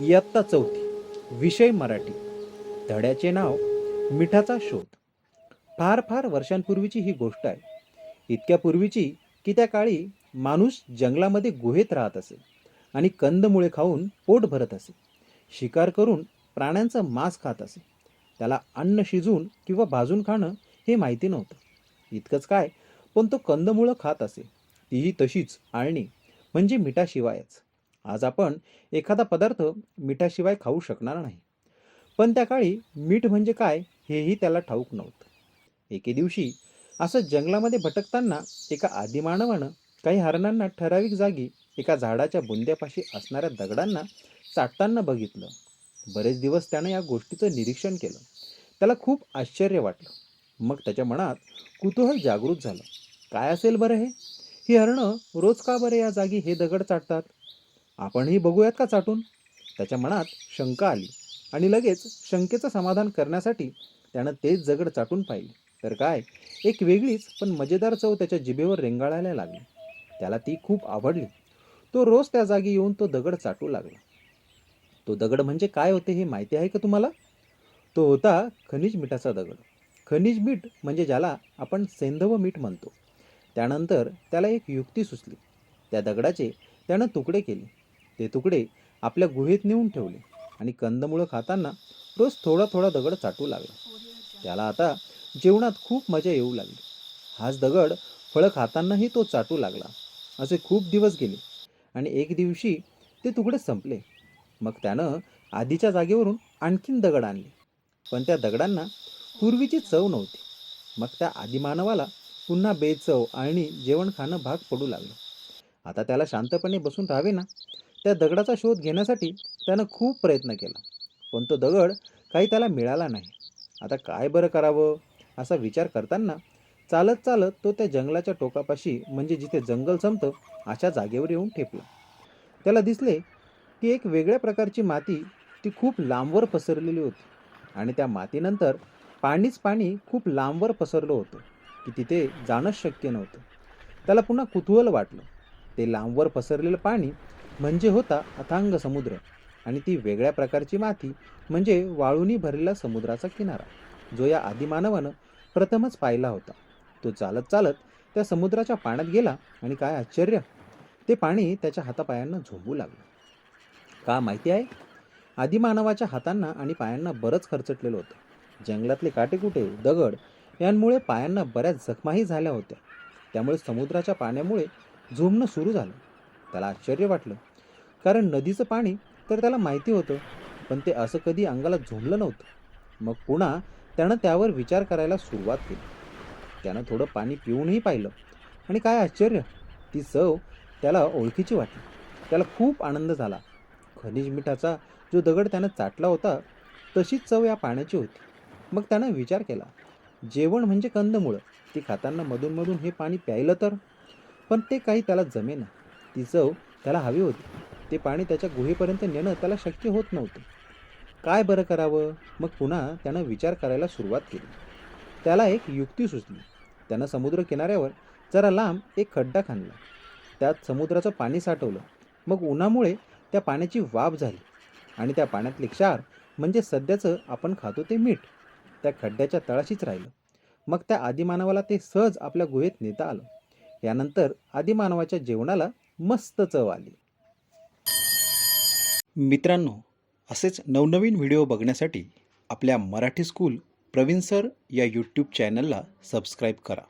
इयत्ता चौथी विषय मराठी. धड्याचे नाव मिठाचा शोध. फार फार वर्षांपूर्वीची ही गोष्ट आहे. इतक्या पूर्वीची की त्या काळी माणूस जंगलामध्ये गुहेत राहत असे आणि कंदमुळे खाऊन पोट भरत असे. शिकार करून प्राण्यांचं मांस खात असे. त्याला अन्न शिजवून किंवा भाजून खाणं हे माहिती नव्हतं. इतकंच काय पण तो कंदमुळं खात असे. तीही तशीच आळणी म्हणजे मिठाशिवायच. आज आपण एखादा पदार्थ मिठाशिवाय खाऊ शकणार नाही. पण त्या काळी मीठ म्हणजे काय हेही त्याला ठाऊक नव्हतं. एके दिवशी असं जंगलामध्ये भटकताना एका आदिमानवानं काही हरणांना ठराविक जागी एका झाडाच्या बुंद्यापाशी असणाऱ्या दगडांना चाटताना बघितलं. बरेच दिवस त्यानं या गोष्टीचं निरीक्षण केलं. त्याला खूप आश्चर्य वाटलं. मग त्याच्या मनात कुतूहल जागृत झालं. काय असेल बरं हे? ही हरणं रोज का बरं या जागी हे दगड चाटतात? आपणही बघूयात का चाटून? त्याच्या मनात शंका आली आणि लगेच शंकेचं समाधान करण्यासाठी त्यानं तेच दगड चाटून पाहिले. तर काय? एक वेगळीच पण मजेदार चव त्याच्या जिभेवर रेंगाळायला लागली. त्याला ती खूप आवडली. तो रोज त्या जागी येऊन तो दगड चाटू लागला. तो दगड म्हणजे काय होते हे माहिती आहे का तुम्हाला? तो होता खनिज मिठाचा दगड. खनिज मीठ म्हणजे ज्याला आपण सेंधव मीठ म्हणतो. त्यानंतर त्याला एक युक्ती सुचली. त्या दगडाचे त्यानं तुकडे केले. ते तुकडे आपल्या गुहेत नेऊन ठेवले आणि कंदमुळं खाताना रोज थोडा थोडा दगड चाटू लागला. त्याला आता जेवणात खूप मजा येऊ लागली. हाच दगड फळं खातानाही तो चाटू लागला. असे खूप दिवस गेले आणि एक दिवशी ते तुकडे संपले. मग त्यानं आधीच्या जागेवरून आणखीन दगड आणले. पण त्या दगडांना पूर्वीची चव नव्हती. मग त्या आदिमानवाला पुन्हा बेचव आणि जेवण खाणं भाग पडू लागलं. आता त्याला शांतपणे बसून राहावे ना? त्या दगडाचा शोध घेण्यासाठी त्यानं खूप प्रयत्न केला. पण तो दगड काही त्याला मिळाला नाही. आता काय बरं करावं? असा विचार करताना चालत चालत तो त्या जंगलाच्या टोकापाशी म्हणजे जिथे जंगल संपतं अशा जागेवर येऊन ठेपला. त्याला दिसले की एक वेगळ्या प्रकारची माती ती खूप लांबवर पसरलेली होती. आणि त्या मातीनंतर पाणीच पाणी खूप लांबवर पसरलं होतं की तिथे जाणंच शक्य नव्हतं. त्याला पुन्हा कुतूहल वाटलं. ते लांबवर पसरलेलं पाणी म्हणजे होता अथांग समुद्र आणि ती वेगळ्या प्रकारची माती म्हणजे वाळूनी भरलेला समुद्राचा किनारा जो या आदिमानवानं प्रथमच पाहिला होता. तो चालत चालत त्या समुद्राच्या पाण्यात गेला आणि काय आश्चर्य ते पाणी त्याच्या हातापायांना झोंबू लागलं. का माहिती आहे? आदिमानवाच्या हातांना आणि पायांना बरंच खरचटलेलं होतं. जंगलातले काटेकुटे दगड यांमुळे पायांना बऱ्याच जखमाही झाल्या होत्या. त्यामुळे समुद्राच्या पाण्यामुळे झोंबणं सुरू झालं. त्याला आश्चर्य वाटलं. कारण नदीचं पाणी तर त्याला माहिती होतं पण ते असं कधी अंगाला झोंबलं नव्हतं. मग पुन्हा त्यानं त्यावर विचार करायला सुरुवात केली. त्यानं थोडं पाणी पिऊनही पाहिलं. आणि काय आश्चर्य ती चव त्याला ओळखीची वाटली. त्याला खूप आनंद झाला. खनिज मिठाचा जो दगड त्यानं चाटला होता तशीच चव या पाण्याची होती. मग त्यानं विचार केला जेवण म्हणजे कंदमुळं. ती खाताना मधूनमधून हे पाणी प्यायलं तर? पण ते काही त्याला जमेना. ती चव त्याला हवी होती. ते पाणी त्याच्या गुहेपर्यंत नेणं त्याला शक्य होत नव्हतं. काय बरं करावं? मग पुन्हा त्यानं विचार करायला सुरुवात केली. त्याला एक युक्ती सुचली. त्यानं समुद्र किनाऱ्यावर जरा लांब एक खड्डा खाणला त्यात समुद्राचं पाणी साठवलं. मग उन्हामुळे त्या पाण्याची वाफ झाली. आणि त्या पाण्यातले क्षार म्हणजे सध्याचं आपण खातो ते मीठ. त्या खड्ड्याच्या तळाशीच राहिलं. मग त्या आदिमानवाला ते सहज आपल्या गुहेत नेता आलं. यानंतर आदिमानवाच्या जेवणाला मस्त चव आली. मित्रांनो असेच नवनवीन व्हिडिओ बघण्यासाठी आपल्या मराठी स्कूल प्रवीण सर या यूट्यूब चॅनलला सबस्क्राईब करा.